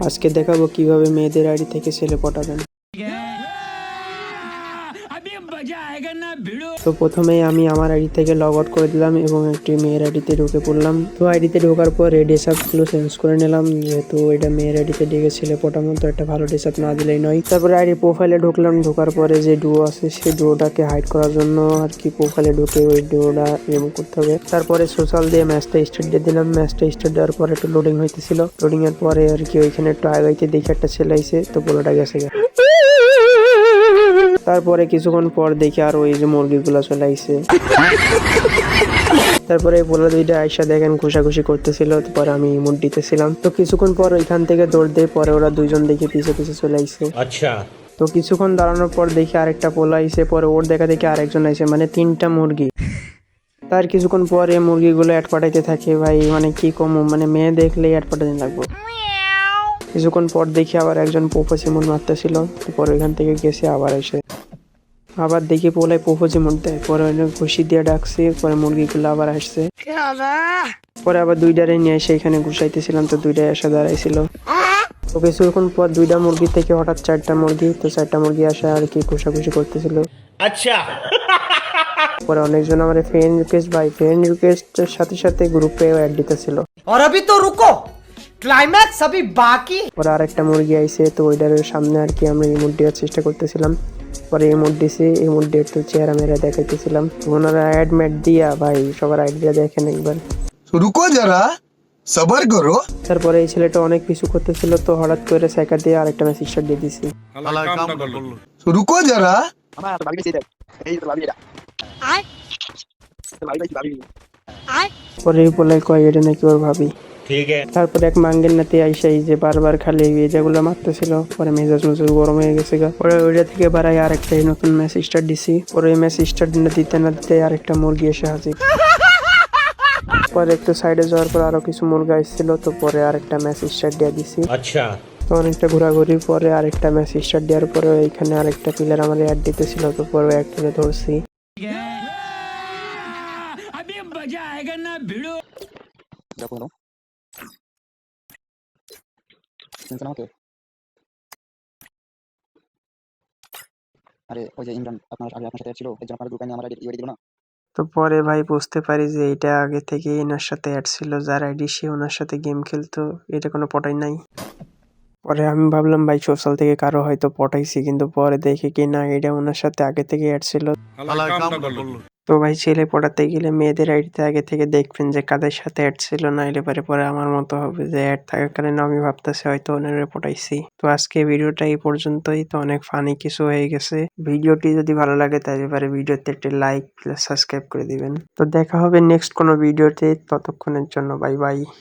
আজকে দেখাবো কীভাবে মেয়েদের আড়ি থেকে ছেলে পটাবেন। তো প্রথমেই আমি আমার আইডি থেকে লগ আউট করে দিলাম এবং একটি মেয়ের আইডিতে ঢুকে পড়লাম। তো আইডিতে ঢোকার পর এই গুলো চেঞ্জ করে নিলাম। যেহেতু এটা মেয়ের আইডিতে ডেকে ছেলে পটানো তো একটা ভালো ডেসাপ না দিলেই নয়। তারপরে আইডি প্রোফাইলে ঢুকলাম, ঢোকার পরে যে ডুও আছে, সেই ডুওটাকে হাইড করার জন্য আর কি প্রোফাইলে ঢুকে ওই ডুওটা রিমুভ করতে হবে। তারপরে সোশ্যাল দিয়ে ম্যাচটা স্টার্ট দিয়ে দিলাম। ম্যাচটা স্টার্ট দেওয়ার পরে একটু লোডিং হইতেছিল। লোডিং এর পরে আর কি ওইখানে একটু আগাইতে দেখে একটা ছেলে আইছে, তো বলোটা গেছে। তারপরে কিছুক্ষণ পর দেখি আর ওই যে মুরগিগুলো চলে আইছে। তারপরে পোলা দুইটা আয়সা দেখেন ঘোষাঘুষি করতেছিল তারপরে আমি ইমোট দিতেছিলাম। তো কিছুক্ষণ পর ওইখান থেকে দৌড় দিয়ে পরে ওরা দুইজন দেখে পিছে পিছে চলে আইছে। আচ্ছা। তো কিছুক্ষণ দাঁড়ানোর পর দেখি আরেকটা পোলা আইছে পরে ওর দেখা দেখি আরেকজন আইছে মানে তিনটা মুরগি। তার কিছুক্ষণ পরে মুরগিগুলো অ্যাড পাঠাইতে থাকে ভাই মানে কি কম মানে মেয়ে দেখলেই অ্যাড পাঠাতে লাগবো। কিছুক্ষণ পর দেখি আবার একজন পোপা সিমন মারতেছিল তারপর ওইখান থেকে গেছে আবার এসে। আবার দেখি পোলায় পোপোজে মুড দেয়। পরে ঘুষি দিয়ে ডাকছে পরে মুরগিগুলো আবার আসছে। পরে আবার দুইটারে নিয়ে এসে এখানে ঘুষাইতেছিলাম তো দুইটাই এসে দাঁড়াইছিল। তো কিছুক্ষণ পর দুইটা মুরগি থেকে হঠাৎ চারটা মুরগি তো চারটা মুরগি আসে আর কি ঘুষাঘুষি করতেছিল। আচ্ছা। পরে অনেকজন আমার ফ্রেন্ড রিকোয়েস্ট বাই ফ্রেন্ড রিকোয়েস্টের সাথে সাথে গ্রুপে অ্যাড দিতেছিল। আর আমি তো রুকো। ক্লাইম্যাক্স আমি বাকি। পরে আরেকটা মুরগি আইছে তো ওইটার সামনে আর কি আমরা ইমোট দেওয়ার চেষ্টা করতেছিলাম। পরে এমোট দিছি এমোট দিয়ে একটু চেহারা মেরা দেখাইতেছিলাম। ওনারা অ্যাডমিট দিয়া ভাই সবার আইডিয়া দেখেন একবার। রুকো যারা সবার করো। তারপরে এই ছেলেটা অনেক কিছু করতেছিল তো হঠাৎ করে সাইকার দিয়ে আরেকটা মেসেজ শট দিয়ে দিছি। রুকো যারা। আমার বাড়ি এই লাগবে এটা। আয়। পরে বলে কয় এটা নাকি ওর ভাবি। তারপরে এক মাঙ্গের নাতে এই যে বারবার খালি যেগুলো মারতেছিল পরে মেজাজ মেজাজ গরম হয়ে গেছে গা। পরে ওইটা থেকে বাড়াই আরেকটা নতুন ম্যাচ স্টার্ট দিছি। পরে ওই ম্যাচ স্টার্ট না দিতে না দিতে আরেকটা মুরগি এসে হাজির। পরে একটু সাইডে যাওয়ার পর আরও কিছু মুরগা এসেছিল তো পরে আরেকটা ম্যাচ স্টার্ট দিয়ে দিছি। আচ্ছা। তো অনেকটা ঘোরাঘুরির পরে আরেকটা ম্যাচ স্টার্ট দেওয়ার পরে এইখানে আরেকটা প্লেয়ার আমার অ্যাড দিতেছিল তো পরে একটা ধরছি। এক তুলে ধরছি চিনছেন আমাকে আরে ওই যে ইমরান আপনার আগে আপনার সাথে ছিল একজন আপনার গ্রুপে আমার আইডি দিল না তো পরে ভাই বুঝতে পারি যে এটা আগে থেকে এনার সাথে অ্যাড ছিল। যার আইডি সে ওনার সাথে গেম খেলতো এটা কোনো পটাই নাই। পরে আমি ভাবলাম ভাই সোশ্যাল থেকে কারও হয়তো পটাইছি কিন্তু পরে দেখি কি না এটা ওনার সাথে আগে থেকে অ্যাড ছিল। তো ভাই ছেলে পড়াতে গেলে মেয়েদের আইডিতে আগে থেকে দেখবেন যে কাদের সাথে অ্যাড ছিল না এলে পরে পরে আমার মতো হবে যে অ্যাড থাকার কারণে আমি ভাবতেছি হয়তো ওনারে পড়াইছি। তো আজকে ভিডিওটা এই পর্যন্তই, তো অনেক ফানি কিছু হয়ে গেছে। ভিডিওটি যদি ভালো লাগে তাহলে পরে ভিডিওতে একটি লাইক প্লাস সাবস্ক্রাইব করে দিবেন। তো দেখা হবে নেক্সট কোনো ভিডিওতে, ততক্ষণের জন্য বাই বাই